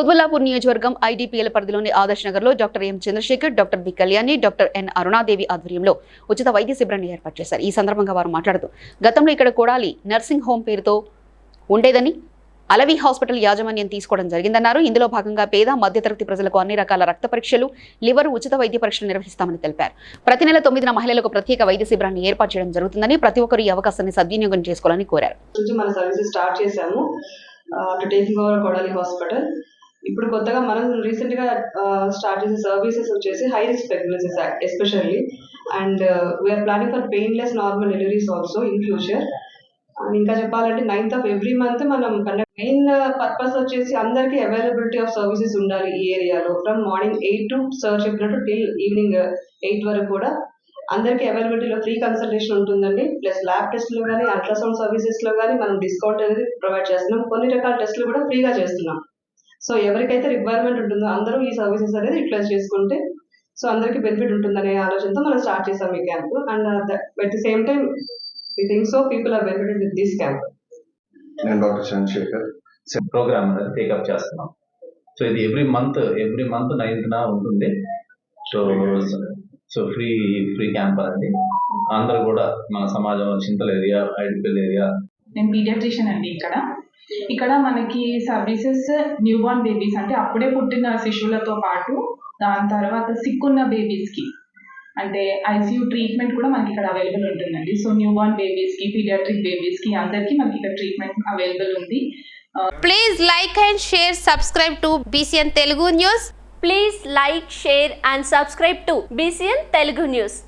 కుత్బుల్లాపూర్ నియోజకవర్గం ఐడీపీఎల్ పరిధిలోని ఆదర్శ్ నగర్లో doctor M Chandrasekhar doctor B Kalyani doctor N Arunadevi ఆధ్వర్యంలో ఉచిత వైద్య శిబిరాన్ని ఏర్పాటు చేశారు. ఈ సందర్భంగా వారు మాట్లాడుతూ గతంలో ఇక్కడ కొడాలి నర్సింగ్ హోమ్ పేరుతో ఉండేదని అలవి హాస్పిటల్ యాజమాన్యం తీసుకోవడం జరిగిందన్నారు. ఇందులో భాగంగా పేద మధ్యతరగతి ప్రజలకు అన్ని రకాల రక్త పరీక్షలు లివర్ ఉచిత వైద్య పరీక్షలు నిర్వహిస్తామని తెలిపారు. ప్రతి నెల తొమ్మిదిన మహిళలకు ప్రత్యేక వైద్య శిబిరాన్ని ఏర్పాటు చేయడం జరుగుతుందని ప్రతి ఒక్కరు ఈ అవకాశాన్ని సద్వినియోగం చేసుకోవాలని కోరారు. మన సర్వీసెస్ స్టార్ట్ చేశాము. After taking over Kodali hospital ఇప్పుడు కొత్తగా మనం రీసెంట్గా స్టార్ట్ చేసే సర్వీసెస్ వచ్చేసి high risk pregnancies especially. And we are planning for painless normal deliveries also in future and ఇంకా చెప్పాలంటే నైన్త్ ఆఫ్ ఎవ్రీ మంత్ మనం కండక్ట్ మెయిన్ పర్పస్ వచ్చేసి అందరికీ అవైలబిలిటీ ఆఫ్ సర్వీసెస్ ఉండాలి ఈ ఏరియాలో. From morning eight to sir చెప్పినట్టు till evening eight వరకు కూడా అందరికీ అవైలబిలిటీలో ఫ్రీ కన్సల్టేషన్ ఉంటుందండి. ప్లస్ ల్యాబ్ టెస్ట్లో కానీ అల్ట్రాసౌండ్ సర్వీసెస్లో కానీ మనం డిస్కౌంట్ అనేది ప్రొవైడ్ చేస్తున్నాం. కొన్ని రకాల టెస్ట్లు కూడా ఫ్రీగా చేస్తున్నాం. సో ఎవరికైతే రిక్వైర్మెంట్ ఉంటుందో అందరూ ఈ సర్వీసెస్ అనేది యూటిలైజ్ చేసుకుంటే సో అందరికీ బెనిఫిట్ ఉంటుందనే ఆలోచనతో మనం స్టార్ట్ చేసాం ఈ camp and at the same time we think so people are benefited with this camp నేను డాక్టర్ చంద్రశేఖర్. ప్రోగ్రామ్ అనేది టేకప్ చేస్తున్నాం. సో ఇది ఎవ్రీ మంత్ ఎవ్రీ మంత్ నైన్త్న ఉంటుంది. So so free free camp అనేది. అందరూ కూడా మన సమాజంలో చింతల ఏరియా ఐడిపల్ ఏరియా నేను పీడియాట్రిషియన్ అండి ఇక్కడ. ఇక్కడ మనకి సర్వీసెస్ న్యూ బోర్న్ బేబీస్ అంటే అప్పుడే పుట్టిన శిశువులతో పాటు దాని తర్వాత సిక్ ఉన్న బేబీస్కి అంటే ఐసీయూ ట్రీట్మెంట్ కూడా మనకి ఇక్కడ అవైలబుల్ ఉంటుందండి. సో న్యూ బోర్న్ బేబీస్కి పీడియాట్రిక్ బేబీస్కి అందరికీ మనకి ఇక్కడ ట్రీట్మెంట్ అవైలబుల్ ఉంది. Please like and share subscribe to BCN Telugu news please like share and subscribe to BCN Telugu news